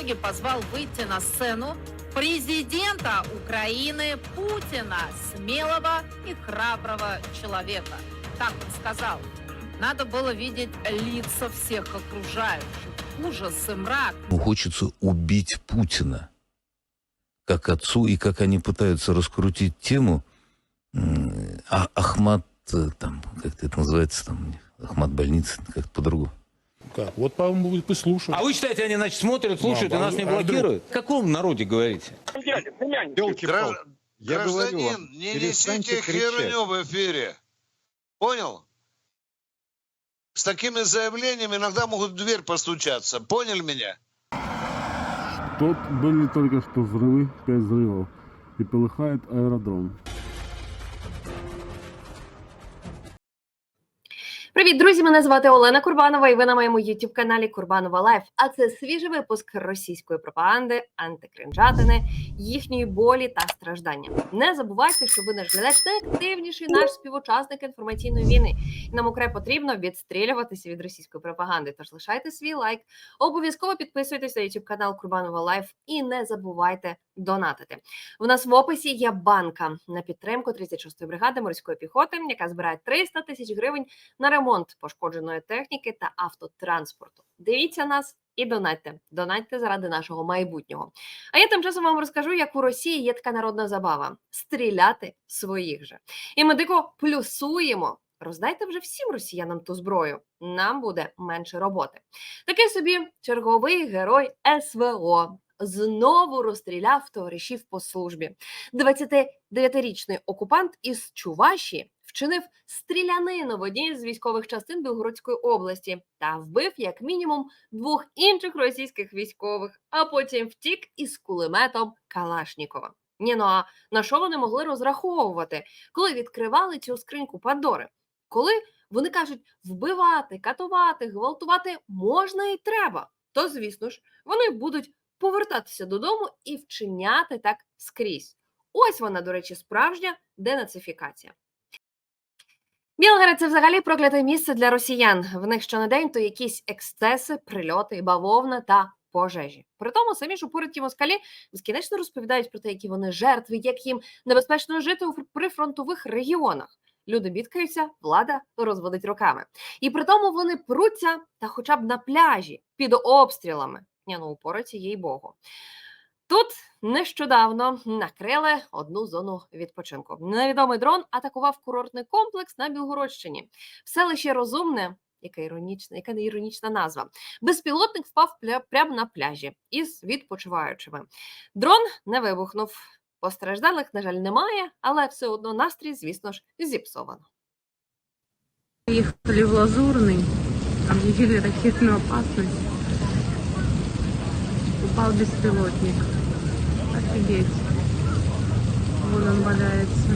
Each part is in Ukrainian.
итоге позвал выйти на сцену президента Украины Путина, смелого и храброго человека. Так он сказал. Надо было видеть лица всех окружающих. Ужас и мрак. Ему хочется убить Путина. Как отцу, и как они пытаются раскрутить тему. А Ахмат, э, там, как это называется, там, Ахмат больница, как-то по-другому. Как? Вот, по-моему, будет послушать. А вы считаете, они, значит, смотрят, слушают Ну, и нас не а блокируют? В каком народе говорите? Граждан- Я говорю Гражданин, вам, не несите херню в эфире. Понял? С такими заявлениями иногда могут в дверь постучаться. Понял меня? Тут были только что взрывы, пять взрывов. И полыхает аэродром. Привіт, друзі! Мене звати Олена Курбанова, і ви на моєму youtube каналі Курбанова Лайф. А це свіжий випуск російської пропаганди, антикринжатини, їхньої болі та страждання. Не забувайте, що ви наш глядач найактивніший наш співучасник інформаційної війни. І нам окремо потрібно відстрілюватися від російської пропаганди. Тож лишайте свій лайк, обов'язково підписуйтесь на youtube канал Курбанова Лайф і не забувайте донатити. У нас в описі є банка на підтримку 36-ї бригади морської піхоти, яка збирає 300 тисяч гривень на ремонт пошкодженої техніки та автотранспорту. Дивіться нас і донатьте. Донатьте заради нашого майбутнього. А я тим часом вам розкажу, як у Росії є така народна забава стріляти своїх же. І ми дико плюсуємо. Роздайте вже всім росіянам ту зброю. Нам буде менше роботи. Такий собі черговий герой СВО. Знову розстріляв товаришів по службі. 29-річний окупант із Чуваші вчинив стрілянину в одній з військових частин Білгородської області та вбив як мінімум двох інших російських військових, а потім втік із кулеметом Калашнікова. Ні, ну а на що вони могли розраховувати, коли відкривали цю скриньку Пандори? Коли вони кажуть, вбивати, катувати, гвалтувати можна і треба, то звісно ж вони будуть повертатися додому і вчиняти так скрізь. Ось вона, до речі, справжня денацифікація. Білгород це взагалі прокляте місце для росіян. В них щонедень то якісь ексцеси, прильоти, бавовна та пожежі. При тому самі ж упориті москалі безкінечно розповідають про те, які вони жертви, як їм небезпечно жити у прифронтових регіонах. Люди бідкаються, влада розводить руками. І при тому вони пруться та хоча б на пляжі під обстрілами. Ні, ну упораті, їй Богу. Тут нещодавно накрили одну зону відпочинку. Невідомий дрон атакував курортний комплекс на Білгородщині. В селищі Розумне, яка іронічна, яка не іронічна назва. Безпілотник впав пля- прямо на пляжі із відпочиваючими. Дрон не вибухнув. Постраждалих, на жаль, немає, але все одно настрій, звісно ж, зіпсовано. Ехали в Лазурный, объявили ракетную опасность. Упал беспилотник. Офигеть. Вон он валяется.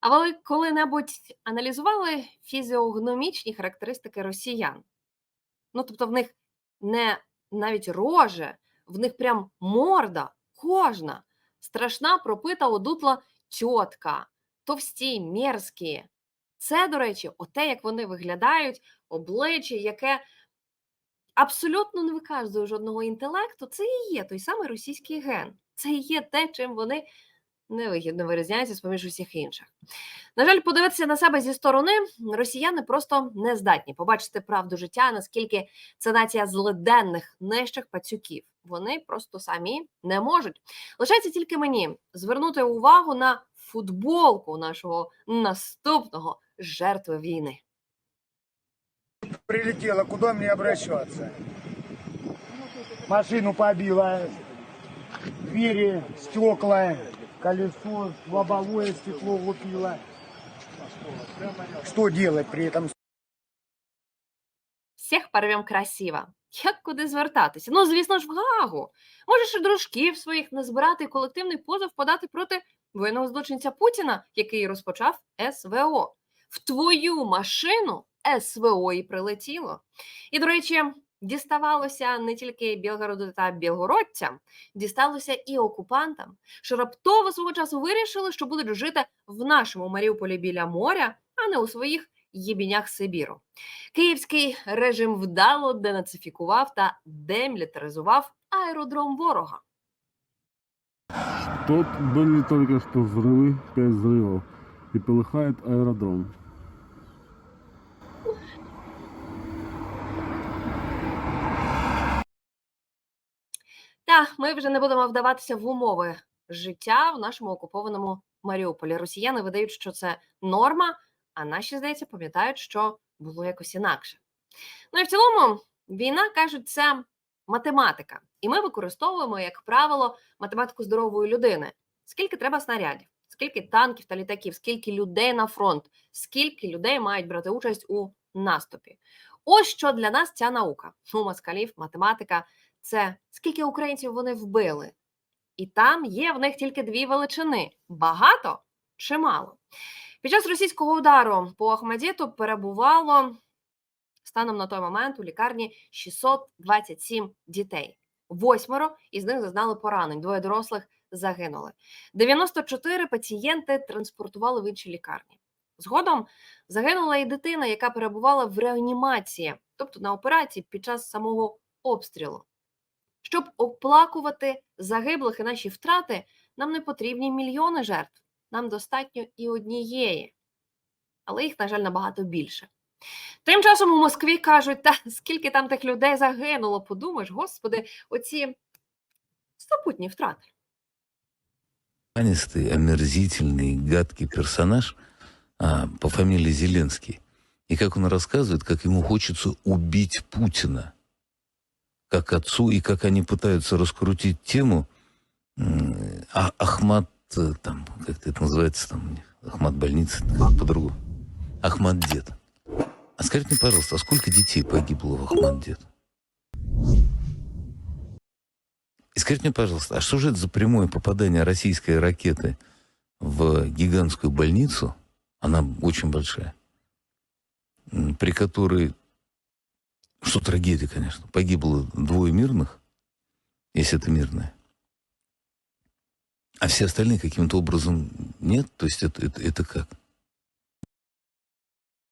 А ви коли-небудь аналізували фізіогномічні характеристики росіян? Ну, тобто, в них не навіть роже, в них прям морда, кожна, страшна, пропита, одутла тьотка, товсті, мерзкі. Це, до речі, оте, як вони виглядають, обличчя, яке абсолютно не виказує жодного інтелекту, це і є той самий російський ген. Це і є те, чим вони невигідно вирізняються з поміж усіх інших. На жаль, подивитися на себе зі сторони росіяни просто не здатні побачити правду життя, наскільки це нація злиденних нижчих пацюків. Вони просто самі не можуть. Лишається тільки мені звернути увагу на футболку нашого наступного жертви війни. Прилетела, куда мне обращаться? Машину побила, двери, стекла, колесо, лобовое стекло лупило. Что делать при этом? Всіх порвем красиво. Як куди звертатися? Ну, звісно ж, в Гаагу. Можеш і дружків своїх назбирати і колективний позов подати проти воєнного злочинця Путіна, який розпочав СВО. В твою машину СВО і прилетіло. І, до речі, діставалося не тільки Білгороду та білгородцям, дісталося і окупантам, що раптово свого часу вирішили, що будуть жити в нашому Маріуполі біля моря, а не у своїх єбінях Сибіру. Київський режим вдало денацифікував та демілітаризував аеродром ворога. Тут были только что взрывы, пять взрывов. И полыхает аэродром. Ми вже не будемо вдаватися в умови життя в нашому окупованому Маріуполі. Росіяни видають, що це норма, а наші, здається, пам'ятають, що було якось інакше. Ну і в цілому, війна кажуть, це математика, і ми використовуємо, як правило, математику здорової людини. Скільки треба снарядів, скільки танків та літаків, скільки людей на фронт, скільки людей мають брати участь у наступі. Ось що для нас ця наука. У москалів, математика це скільки українців вони вбили. І там є в них тільки дві величини: багато чи мало. Під час російського удару по Ахмадіту перебувало станом на той момент у лікарні 627 дітей. Восьмеро із них зазнали поранень, двоє дорослих загинули. 94 пацієнти транспортували в інші лікарні. Згодом загинула і дитина, яка перебувала в реанімації, тобто на операції під час самого обстрілу. Щоб оплакувати загиблих і наші втрати, нам не потрібні мільйони жертв. Нам достатньо і однієї, але їх, на жаль, набагато більше. Тим часом у Москві кажуть, та скільки там тих людей загинуло, подумаєш, господи, оці супутні втрати. Анистый, омерзительный, гадкий персонаж а, по фамилии Зеленский. И как он рассказывает, как ему хочется убить Путина. – Как отцу, и как они пытаются раскрутить тему а, Ахмат, э, там, как это называется, там, Ахмат больница, по-другому. Ахмат дед. А скажите мне, пожалуйста, а сколько детей погибло в Ахмат дед? И скажите мне, пожалуйста, а что же это за прямое попадание российской ракеты в гигантскую больницу? Она очень большая. При которой, что трагедия, конечно, погибло двое мирных, если это мирное. А все остальные каким-то образом нет? То есть это, это, это как?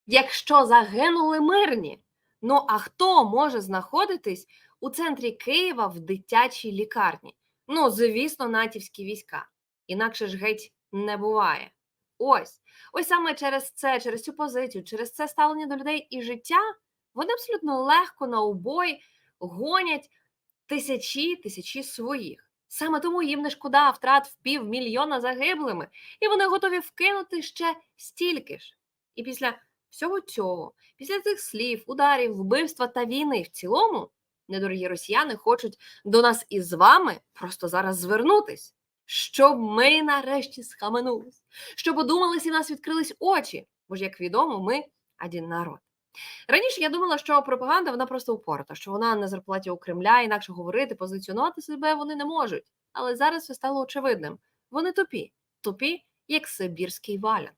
Якщо загинули мирні, ну а хто може знаходитись у центрі Києва в дитячій лікарні? Ну, звісно, натівські війська. Інакше ж геть не буває. Ось, ось саме через це, через цю позицію, через це ставлення до людей і життя, вони абсолютно легко на убой гонять тисячі тисячі своїх. Саме тому їм не шкода втрат в півмільйона загиблими, і вони готові вкинути ще стільки ж. І після всього цього, після цих слів, ударів, вбивства та війни в цілому, недорогі росіяни хочуть до нас із вами просто зараз звернутись, щоб ми нарешті схаменулись, щоб одумались і в нас відкрились очі. Бо ж, як відомо, ми один народ. Раніше я думала, що пропаганда вона просто упорта, що вона на зарплаті у Кремля, інакше говорити, позиціонувати себе вони не можуть. Але зараз все стало очевидним. Вони тупі, тупі, як сибірський валян.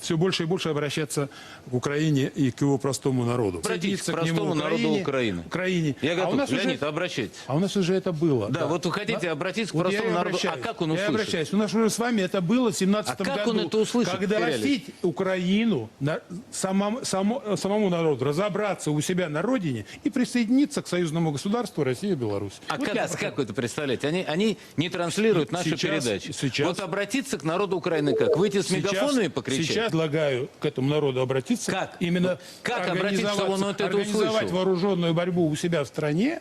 Все больше и больше обращаться к Украине и к его простому народу. Обратитесь к нему простому народу Украины. Украине. Я а у готов. нас Леонид, уже, обращайтесь. а у нас уже это было. Да, вот вы хотите На- обратиться к Вот я простому народу. А как он Я услышит? обращаюсь. У нас уже с вами это было в 17 А как году. он это услышит, Когда просить Украину, на- самому, само- самому народу, разобраться у себя на родине и присоединиться к союзному государству Россия и Беларусь. А Вот как, я как вы это представляете? Они, они не транслируют наши Сейчас- передачи. сейчас- Вот обратиться к народу Украины как? Выйти с Сейчас- мегафонами покричать? Сейчас предлагаю к этому народу обратиться. Как? Именно Как обратиться, он это организовать услышал? вооруженную борьбу у себя в стране,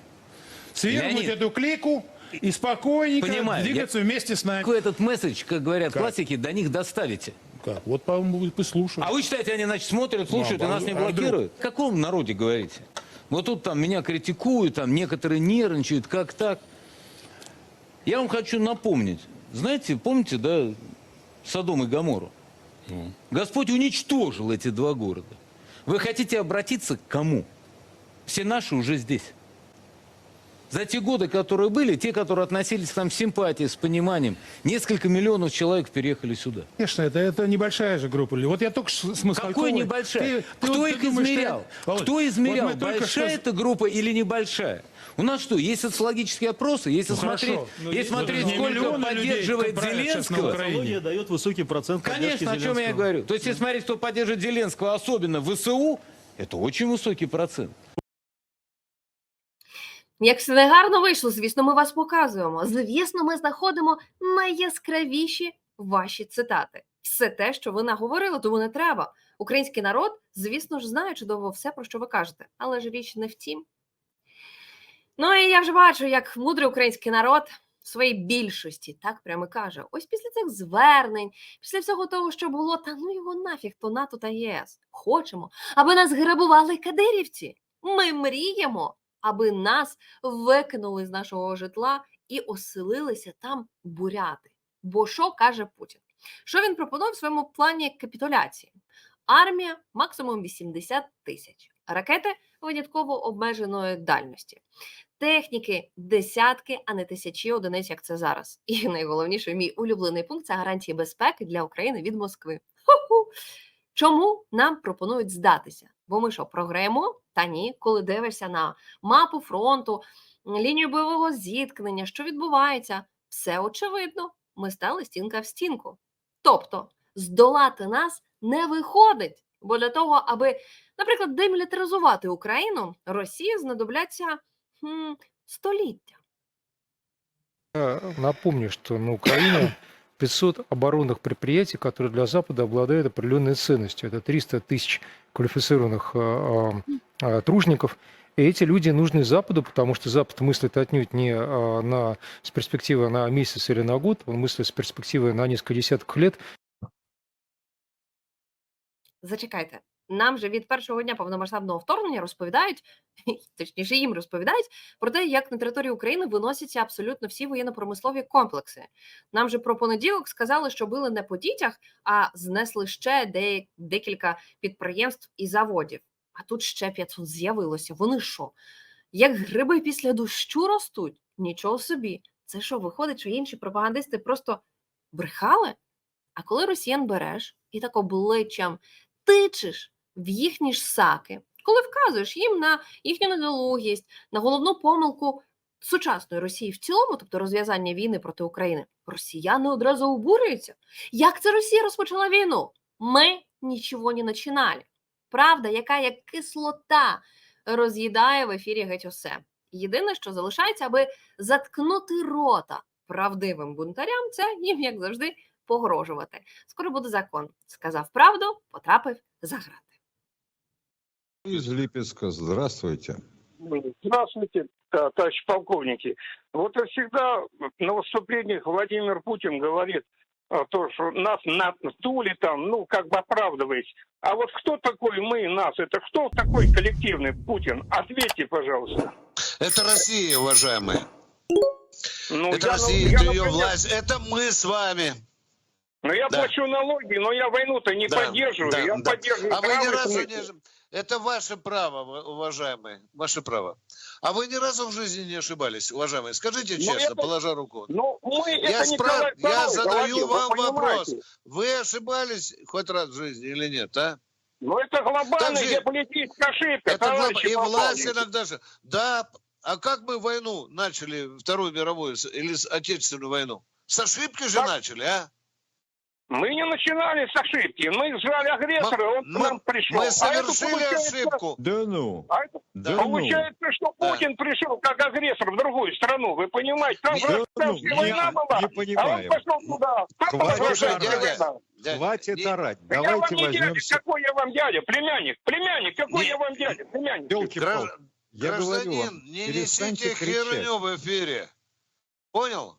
свергнуть Леонид. эту клику и спокойненько Понимаю, двигаться я- вместе с нами. Как вы этот месседж, как говорят Как? классики, до них доставите? Как? Вот, по-моему, будет послушать. А вы считаете, они, значит, смотрят, слушают Ну, и а нас не вдруг- блокируют? О каком народе говорите? Вот тут там меня критикуют, там некоторые нервничают, как так? Я вам хочу напомнить. Знаете, помните, да, Содом и Гамору? Господь уничтожил эти два города. Вы хотите обратиться к кому? Все наши уже здесь. За те годы, которые были, те, которые относились к нам с симпатией, с пониманием, несколько миллионов человек переехали сюда. Конечно, это, это небольшая же группа людей. Вот я только что с Москальковой- Какой небольшая? Ты- ты Кто ты их думаешь, измерял? Володь, Кто измерял? вот большая что- эта группа или небольшая? У нас что, есть социологические опросы? Если Ну, смотреть, хорошо. Ну, если есть- смотреть не сколько людей, поддерживает на Зеленского. Социология дает высокий процент Конечно, о чем я говорю. То есть, если смотреть, кто поддерживает Зеленского, особенно ВСУ, это очень высокий процент. Як все негарно вийшло, звісно, ми вас показуємо. Звісно, ми знаходимо найяскравіші ваші цитати. Все те, що ви наговорили, тому не треба. Український народ, звісно ж, знає чудово все, про що ви кажете, але ж річ не в тім. Ну і я вже бачу, як мудрий український народ в своїй більшості так прямо каже: ось після цих звернень, після всього того, що було, та ну його нафіг, то НАТО та ЄС. Хочемо, аби нас грабували кадирівці. Ми мріємо, аби нас викинули з нашого житла і оселилися там буряти. Бо що каже Путін? Що він пропонує в своєму плані капітуляції? Армія максимум 80 тисяч, ракети винятково обмеженої дальності, техніки десятки, а не тисячі одиниць, як це зараз. І найголовніше, мій улюблений пункт це гарантії безпеки для України від Москви. Ху-ху. Чому нам пропонують здатися? Бо ми що, програємо? Та ні, коли дивишся на мапу фронту, лінію бойового зіткнення, що відбувається, все очевидно. Ми стали стінка в стінку. Тобто здолати нас не виходить. Бо для того, аби, наприклад, демілітаризувати Україну, Росії знадобляться хм, століття. Я Напомню, что на Украине 500 оборонных предприятий, которые для Запада обладают определенной ценностью. Это 300 тысяч квалифицированных э, э, тружников. И эти люди нужны Западу, потому что Запад мыслит отнюдь не э, на, с перспективы на месяц или на год, он мыслит с перспективы на несколько десятков лет. Зачекайте, нам же від першого дня повномасштабного вторгнення розповідають, точніше, їм розповідають про те, як на території України виносяться абсолютно всі воєнно-промислові комплекси. Нам же про понеділок сказали, що били не по дітях, а знесли ще де, декілька підприємств і заводів. А тут ще 500 з'явилося. Вони що? Як гриби після дощу ростуть? Нічого собі. Це що, виходить, що інші пропагандисти просто брехали? А коли росіян береш і так обличчям тичеш в їхні ж саки, коли вказуєш їм на їхню недолугість, на головну помилку сучасної Росії в цілому, тобто розв'язання війни проти України, росіяни одразу обурюються. Як це Росія розпочала війну? Ми нічого не починали. Правда, яка як кислота роз'їдає в ефірі геть усе. Єдине, що залишається, аби заткнути рота правдивим бунтарям, це їм, як завжди, погрожувати. Скоро буде закон. Сказав правду, потрапив за грати. Из Липецка. Здравствуйте. Здравствуйте, товарищи полковники. Вот и всегда на выступлениях Владимир Путин говорит а, то, что нас надули там, ну, как бы оправдываясь. А вот кто такой мы, нас? Это кто такой коллективный Путин? Ответьте, пожалуйста. Это Россия, уважаемые. Ну, Это я, Россия, ну, это я, ее например, власть. Это мы с вами. Ну, я Да. плачу налоги, но я войну-то не Да, поддерживаю. да, я да. поддерживаю А вы ни здравый разу смысл. не... Это ваше право, уважаемые, ваше право. А вы ни разу в жизни не ошибались, уважаемые? Скажите Ну, честно, это- положа руку. Ну, мы, Я это справ- я задаю говорил, вам вопрос. понимаете? Вы ошибались хоть раз в жизни или нет, а? Ну, это глобальная Так же- геополитическая ошибка, Это глоб- и власть иногда же. Да, а как мы войну начали, Вторую мировую или Отечественную войну? С ошибки же Так. начали, а? Мы не начинали с ошибки. Мы сжали агрессора, он мы- к нам пришел. Мы А это совершили получается- ошибку. Да ну. а это Да ну. получается, что Да. Путин пришел как агрессор в другую страну. Вы понимаете? Там Да ну, гражданская не, война была, не а он пошел туда. Там Хватит орать. Дядя, Хватит не- орать. Да я Давайте вам не возьмем... дядя, какой я вам дядя? Племянник, племянник, какой Не- я вам дядя? Племянник. Елки гражд- Я говорю Гражданин, вам, не несите херню в эфире. Понял?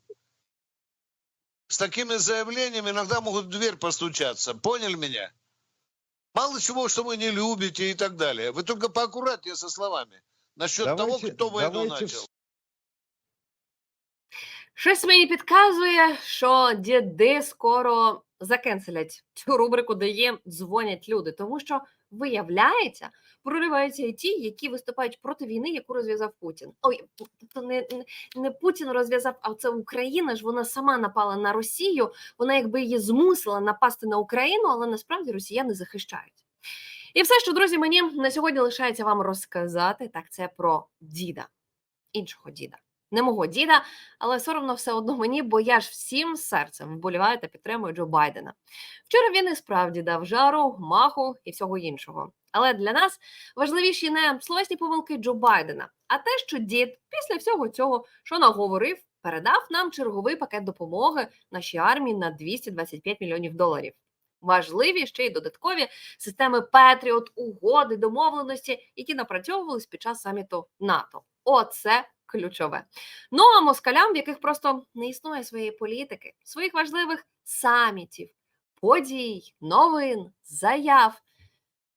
С такими заявлениями иногда могут в дверь постучаться. Поняли меня? Мало чего, что вы не любите и так далее. Вы только поаккуратнее со словами. Насчет того, Давайте- кто войну давайте начал. Щось мені підказує, що діди скоро закенселять цю рубрику, де є дзвонять люди, тому що виявляється, прориваються ті, які виступають проти війни, яку розв'язав Путін. Ой, тобто не, не Путін розв'язав, а це Україна ж вона сама напала на Росію. Вона якби її змусила напасти на Україну, але насправді росіяни захищають. І все, що друзі, мені на сьогодні лишається вам розказати, так це про діда, іншого діда. Не мого діда, але соромно все одно мені, бо я ж всім серцем вболіваю та підтримую Джо Байдена. Вчора він і справді дав жару, маху і всього іншого. Але для нас важливіші не словесні помилки Джо Байдена, а те, що дід після всього цього, що наговорив, передав нам черговий пакет допомоги нашій армії на 225 мільйонів доларів. Важливі ще й додаткові системи Петріот, угоди, домовленості, які напрацьовувались під час саміту НАТО. Оце ключове. Ну а москалям, в яких просто не існує своєї політики, своїх важливих самітів, подій, новин, заяв.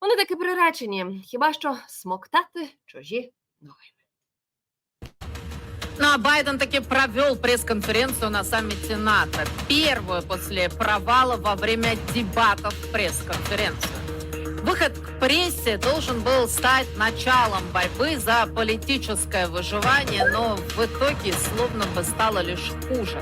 Вони таки приречені, хіба що смоктати чужі новини. Ну а Байден таки провел пресс-конференцию на саммите НАТО. Первую после провала во время дебатов пресс-конференцию. Выход к прессе должен был стать началом борьбы за политическое выживание, но в итоге словно бы стало лишь хуже.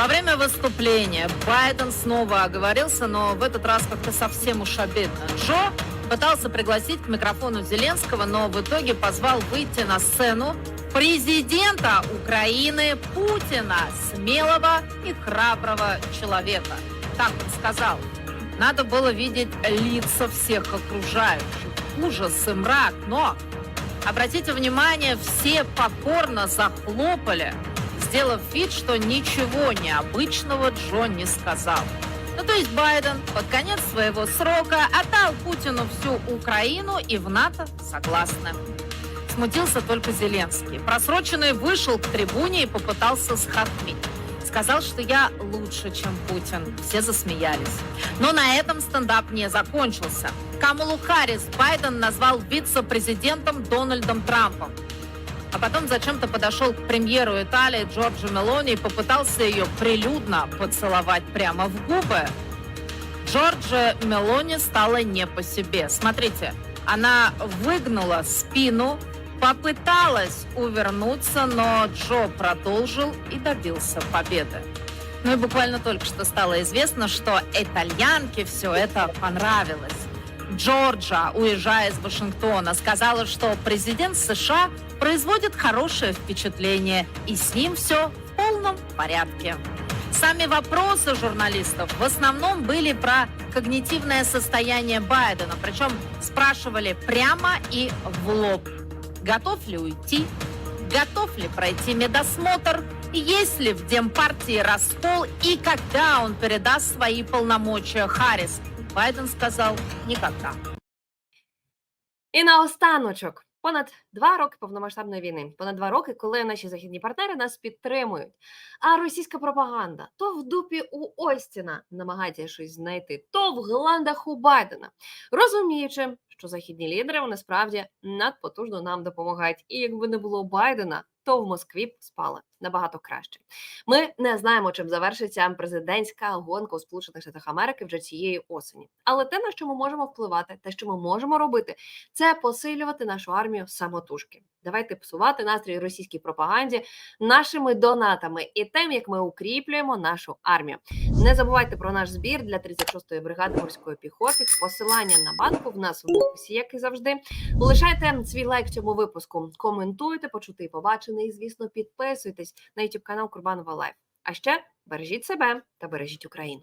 Во время выступления Байден снова оговорился, но в этот раз как-то совсем уж обидно. Джо пытался пригласить к микрофону Зеленского, но в итоге позвал выйти на сцену президента Украины Путина, смелого и храброго человека. Так он сказал. Надо было видеть лица всех окружающих. Ужас и мрак, но, обратите внимание, все покорно захлопали, сделав вид, что ничего необычного Джо не сказал. Ну, то есть Байден под конец своего срока отдал Путину всю Украину и в НАТО согласны. Смутился только Зеленский. Просроченный вышел к трибуне и попытался схохмить. Сказал, что я лучше, чем Путин. Все засмеялись. Но на этом стендап не закончился. Камалу Харрис Байден назвал вице-президентом Дональдом Трампом. А потом зачем-то подошел к премьеру Италии Джорджо Мелони и попытался ее прилюдно поцеловать прямо в губы. Джорджо Мелони стало не по себе. Смотрите, она выгнула спину, попыталась увернуться, но Джо продолжил и добился победы. Ну и буквально только что стало известно, что итальянке все это понравилось. Джорджа, уезжая из Вашингтона, сказала, что президент США производит хорошее впечатление, и с ним все в полном порядке. Сами вопросы журналистов в основном были про когнитивное состояние Байдена, причем спрашивали прямо и в лоб. Готов ли уйти? Готов ли пройти медосмотр? Есть ли в Демпартии раскол и когда он передаст свои полномочия Харрис? Байден сказал никогда. І наостаночок. Понад два роки повномасштабної війни, понад два роки, коли наші західні партнери нас підтримують. А російська пропаганда то в дупі у Остіна намагається щось знайти, то в гландах у Байдена, розуміючи, що західні лідери вони справді надпотужно нам допомагають. І якби не було Байдена, то в Москві б спали набагато краще. Ми не знаємо, чим завершиться президентська гонка у Сполучених Штатах Америки вже цієї осені. Але те, на що ми можемо впливати, те, що ми можемо робити, це посилювати нашу армію самотужки. Давайте псувати настрій російській пропаганді нашими донатами і тим, як ми укріплюємо нашу армію. Не забувайте про наш збір для 36-ї бригади морської піхоти. Посилання на банку в нас в описі, як і завжди. Лишайте свій лайк цьому випуску, коментуйте, почути і побачене, і звісно, підписуйтесь на YouTube канал Курбанова Лайф. А ще бережіть себе та бережіть Україну.